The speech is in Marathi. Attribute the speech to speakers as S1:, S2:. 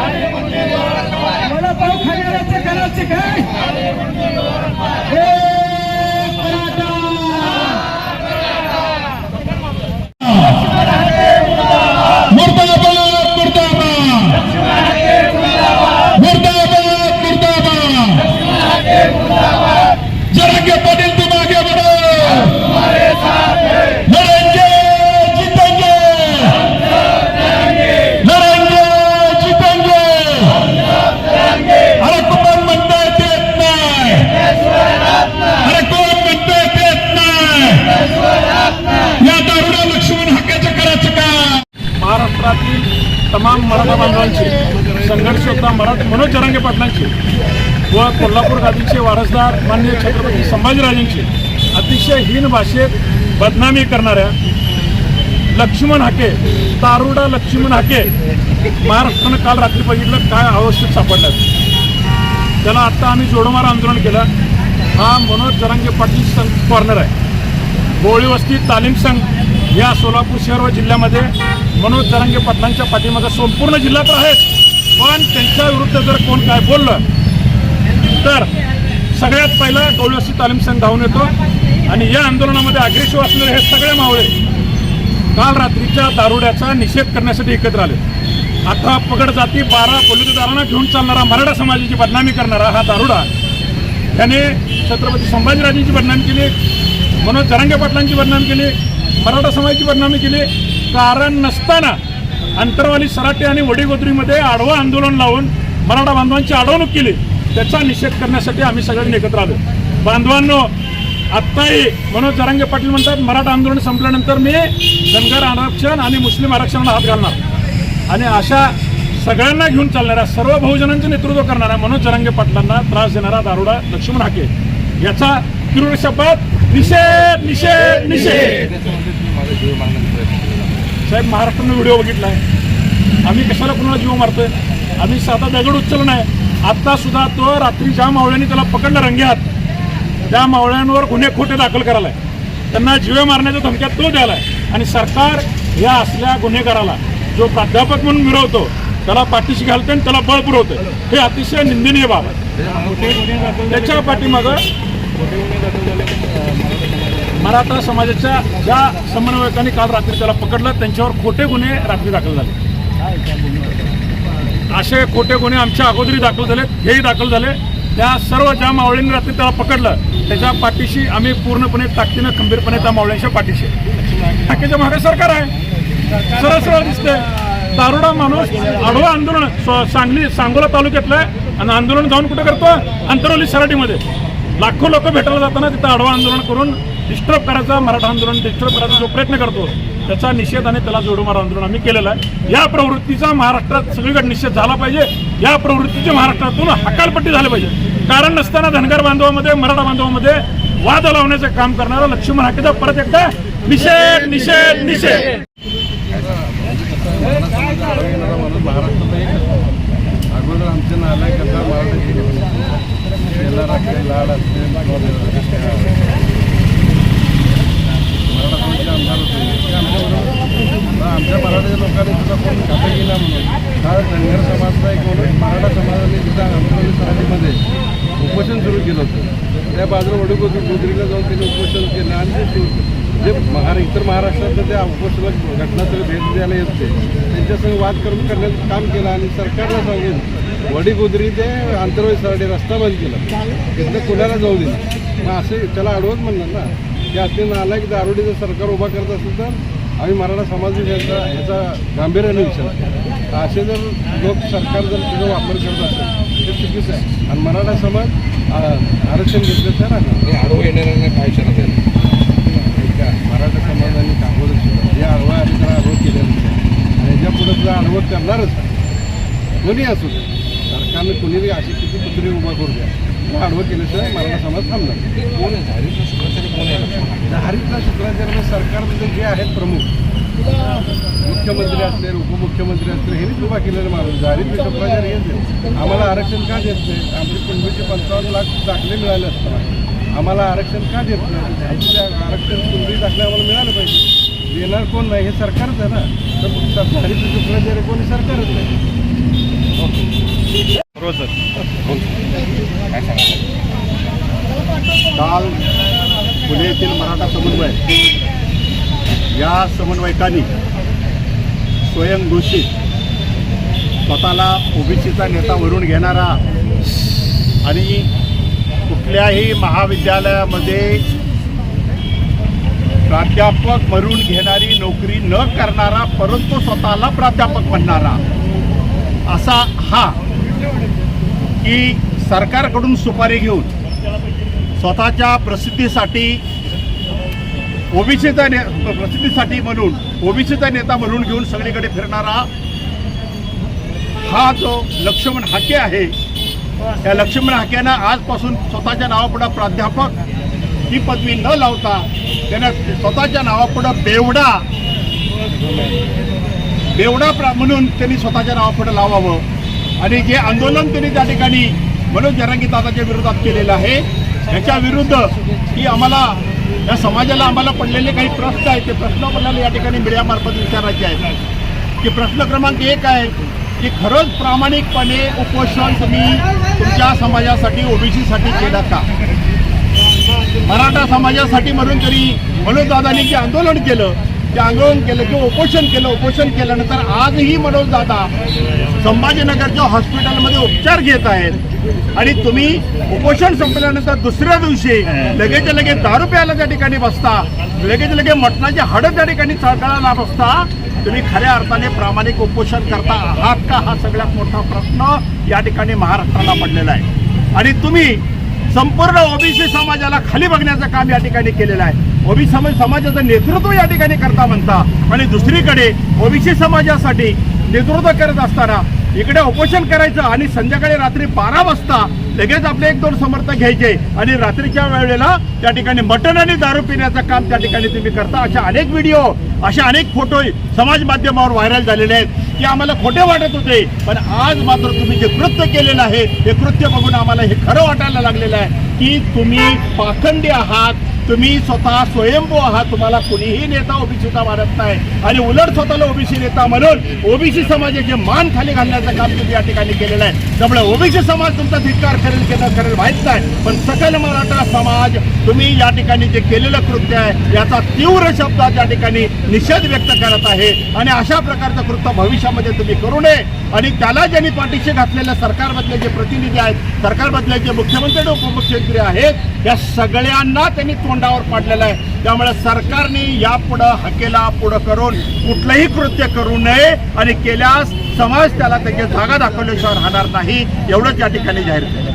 S1: मला वडापाव खाली करायचं काय?
S2: बांधवांची संघर्ष मनोज जरांगे पाटलांचे व कोल्हापूर गादीचे वारसदार मान्य छत्रपती संभाजीराजेंची अतिशय हीन भाषेत बदनामी करणाऱ्या लक्ष्मण हाके तारुडा लक्ष्मण हाके महाराष्ट्रानं काल रात्री बघितलं काय अवस्थेत सापडल्यात त्याला आत्ता आम्ही जोडमार आंदोलन केलं. हा मनोज जरांगे पाटील संघ कॉर्नर आहे. गोळीवस्ती तालीम संघ या सोलापूर शहर व जिल्ह्यामध्ये मनोज जरांगे पाटलांच्या पाठीमागं संपूर्ण जिल्हा तर आहेच. पण त्यांच्या विरुद्ध जर कोण काय बोललं तर सगळ्यात पहिला गौलसी तालीम संघ धावून येतो. आणि या आंदोलनामध्ये अग्रेसिव्ह असलेले हे सगळे मावळे काल रात्रीच्या दारुड्याचा निषेध करण्यासाठी एकत्र आले. आता पगड जाती बारा पोलिसदारांना घेऊन चालणारा मराठा समाजाची बदनामी करणारा हा दारुडा. त्याने छत्रपती संभाजीराजेंची बदनामी केली मनोज जरांगे पाटलांची बदनामी केली मराठा समाजाची बदनामी केली. कारण नसताना अंतरवाली सराटे आणि वडीगोद्रीमध्ये आडवं आंदोलन लावून मराठा बांधवांची अडवणूक केली त्याचा निषेध करण्यासाठी आम्ही सगळ्यांनी एकत्र आलो. बांधवांनो आत्ताही मनोज जरांगे पाटील म्हणतात मराठा आंदोलन संपल्यानंतर मी धनगर आरक्षण आणि मुस्लिम आरक्षणाला हात घालणार. आणि अशा सगळ्यांना घेऊन चालणाऱ्या सर्व बहुजनांचं नेतृत्व करणाऱ्या मनोज जरांगे पाटलांना त्रास देणारा दारुडा लक्ष्मण हाके. याचा तीव्र शब्दात निषेध निषेध निषेध. साहेब महाराष्ट्रानं व्हिडिओ बघितला आहे. आम्ही कशाला कुणाला जीव मारतोय? आम्ही साधा दगड उचलला नाही. आत्तासुद्धा तो रात्री ज्या मावळ्यांनी त्याला पकडलं रंग्यात त्या मावळ्यांवर गुन्हे खोटे दाखल करायलाय. त्यांना जीवे मारण्याच्या धमक्यात तो द्यालाय आणि सरकार या असल्या गुन्हेगाराला जो प्राध्यापक म्हणून मिरवतो त्याला पाठीशी घालते आणि त्याला बळ पुरवतं हे अतिशय निंदनीय बाब आहे. त्याच्या पाठीमागं मराठा समाजाच्या ज्या समन्वयकांनी काल रात्री त्याला पकडलं त्यांच्यावर खोटे गुन्हे रात्री दाखल झाले. असे खोटे गुन्हे आमच्या अगोदरी दाखल झाले हेही दाखल झाले. त्या सर्व ज्या मावळींनी रात्री त्याला पकडलं त्याच्या पाठीशी आम्ही पूर्णपणे ताकदीनं खंबीरपणे त्या मावळ्यांच्या पाठीशी. आहे. मागे सरकार आहे. सरळ सरळ दिसतंय. दारुडा माणूस आडवं आंदोलन स- सांगली सांगोला तालुक्यातलं आहे आणि आंदोलन जाऊन कुठं करतो? अंतरवली सराटीमध्ये. लाखो लोक भेटायला जाताना तिथं आढवा आंदोलन करून डिस्टर्ब करायचा मराठा आंदोलन डिस्टर्ब करायचा जो प्रयत्न करतो त्याचा निषेध आणि त्याला जोडमार आंदोलन आम्ही केलेलं आहे. या प्रवृत्तीचा महाराष्ट्रात सगळीकडे निषेध झाला पाहिजे. या प्रवृत्तीचे महाराष्ट्रातून हकालपट्टी झाली पाहिजे. कारण नसताना धनगर बांधवामध्ये मराठा बांधवामध्ये वाद लावण्याचं काम करणारा लक्ष्मण हाकेचा परत एकदा निषेध निषेध निषेध.
S3: अगोदर आमचे नालायक कथा लाड असते मराठा समाजाचे आमदार होते ते आमच्याबरोबर आमच्या मराठी लोकांनी सुद्धा कोण खाता केला म्हणून. हा धनगर समाजचा एक म्हणून मराठा समाजाने सुद्धा आंबोली सराठीमध्ये उपोषण सुरू केलं होतं. त्या बाजूला वडील गोदरीला जाऊन त्यांनी उपोषण केलं आणि ते जे महारा इतर महाराष्ट्रातलं त्या उपोषणाला घटनास्थळी भेट द्यायला येते त्यांच्यासंग वाद करून करण्याचं काम केलं आणि सरकारला सांगेल वडीगोदरी ते आंतरवाई सराठी रस्ता बंद केला. तिथलं कुणाला जाऊ दिलं? मग असे त्याला अडवत म्हणलं ना. की अति नालायक दारोडीचं सरकार उभा करत असेल तर आम्ही मराठा समाज याचा ह्याचा गांभीर्याने विचार असे जर लोक सरकार जर त्याचा वापर करत असेल ते चुकीचं आहे. आणि मराठा समाज आरक्षण घेतलं तर आहे
S4: आडवं येणाऱ्यांना काय द्याल
S3: ऐका मराठा समाजाने केलं जे आडवं आहे त्याला आडवं केलेलं आणि ह्याच्या पुढे सुद्धा आडवं करणारच आहे कोणी असू दे. सरकारने कुणीही अशी किती पुतळी उभा करू द्या. आडवं केल्याशिवाय मराठा समाज थांबणार कोण आहे? धारीतला शुक्राचार्य सरकारमध्ये जे आहेत प्रमुख मुख्यमंत्री असतील उपमुख्यमंत्री असतील हे उभा केलेले माणूस धारीतले शुक्राचार्य हेच आम्हाला आरक्षण का देत नाही आमचे कुणबीचे पंचावन्न लाख दाखले मिळाले असताना आम्हाला आरक्षण का देत नाही आरक्षण कुणबी दाखले आम्हाला मिळाले पाहिजे. देणार कोण नाही? हे सरकारच आहे ना. तर धारीतले शुक्राचार्य कोणी सरकारच नाही.
S5: काल पुणे येथील मराठा समन्वय. या समन्वयकांनी स्वयंघोषित स्वतःला ओबीसीचा नेता वरून घेणारा आणि कुठल्याही महाविद्यालयामध्ये प्राध्यापक म्हणून घेणारी नोकरी न करणारा परंतु स्वतःला प्राध्यापक म्हणणारा असा हा की सरकारकडून सुपारी घेऊन स्वतःच्या प्रसिद्धीसाठी ओबीसीचा ने प्रसिद्धीसाठी म्हणून ओबीसीचा नेता म्हणून घेऊन सगळीकडे फिरणारा हा जो लक्ष्मण हाके आहे त्या लक्ष्मण हाक्यानं आजपासून स्वतःच्या नावापुढं प्राध्यापक ही पदवी न लावता त्यानं स्वतःच्या नावापुढं बेवडा बेवडा प्रा म्हणून त्यांनी स्वतःच्या नावापुढं लावावं. आणि जे आंदोलन त्यांनी त्या ठिकाणी मनोज जरांगी दादाच्या विरोधात केलेलं आहे याच्या विरुद्ध की आम्हाला या समाजाला आम्हाला पडलेले काही प्रश्न आहेत. ते प्रश्न आपल्याला या ठिकाणी मीडियामार्फत विचारायचे आहेत. की प्रश्न क्रमांक एक आहे की खरंच प्रामाणिकपणे उपोषण तुम्ही तुमच्या समाजासाठी ओबीसीसाठी केलं का? मराठा समाजासाठी म्हणून तरी मनोजदादांनी जे आंदोलन केलं ते आंदोलन केलं किंवा उपोषण केलं उपोषण केल्यानंतर आजही मनोजदादा संभाजीनगरच्या हॉस्पिटलमध्ये उपचार घेत आहेत. आणि तुम्ही उपोषण संपल्यानंतर दुसऱ्या दिवशी लगेच लगेच दारू प्यायला त्या ठिकाणी बसता लगेच लगेच मटणाची हाडं त्या ठिकाणी चळकळायला बसता तुम्ही खऱ्या अर्थाने प्रामाणिक उपोषण करता आहात का? हा सगळ्यात मोठा प्रश्न या ठिकाणी महाराष्ट्राला पडलेला आहे. आणि तुम्ही संपूर्ण ओबीसी समाजाला खाली बघण्याचं काम या ठिकाणी केलेलं आहे. ओबीसी समाज समाजाचं नेतृत्व या ठिकाणी करता म्हणता आणि दुसरीकडे ओबीसी समाजासाठी नेतृत्व करत असताना इकडे उपोषण करायचं आणि संध्याकाळी रात्री बारा वाजता लगेच आपले एक दोन समर्थक घ्यायचे आणि रात्रीच्या वेळेला त्या ठिकाणी मटण आणि दारू पिण्याचं काम त्या ठिकाणी तुम्ही करता. अशा अनेक व्हिडिओ अशा अनेक फोटो समाज माध्यमावर व्हायरल झालेले आहेत की आम्हाला खोटे वाटत होते. पण आज मात्र तुम्ही जे कृत्य केलेलं आहे हे कृत्य बघून आम्हाला हे खरं वाटायला लागलेलं आहे की तुम्ही पाखंडी आहात तुम्ही स्वतः स्वयंभू आहात. तुम्हाला कुणीही नेता ओबीसीचा मारत नाही. आणि उलट स्वतःला ओबीसी नेता म्हणून ओबीसी समाजाचे मान खाली घालण्याचं काम तुम्ही या ठिकाणी केलेलं आहे. त्यामुळे ओबीसी समाज तुमचा धिक्कार करेल की न करेल माहीत नाही. पण सकल मराठा समाज तुम्ही या ठिकाणी जे केलेलं कृत्य आहे याचा तीव्र शब्दात या ठिकाणी निषेध व्यक्त करत आहे. आणि अशा प्रकारचं कृत्य भविष्यामध्ये तुम्ही करू नये. आणि त्याला ज्यांनी पाठीशी घातलेल्या सरकारमधले जे प्रतिनिधी आहेत सरकारमधले जे मुख्यमंत्री आणि उपमुख्यमंत्री आहेत या सगळ्यांना त्यांनी तोंडावर पाडलेलं आहे. त्यामुळे सरकारने यापुढं हकेला पुढं करून कुठलंही कृत्य करू नये आणि केल्यास समाज त्याला त्याची जागा दाखवल्याशिवाय राहणार नाही एवढंच या ठिकाणी जाहीर केलं.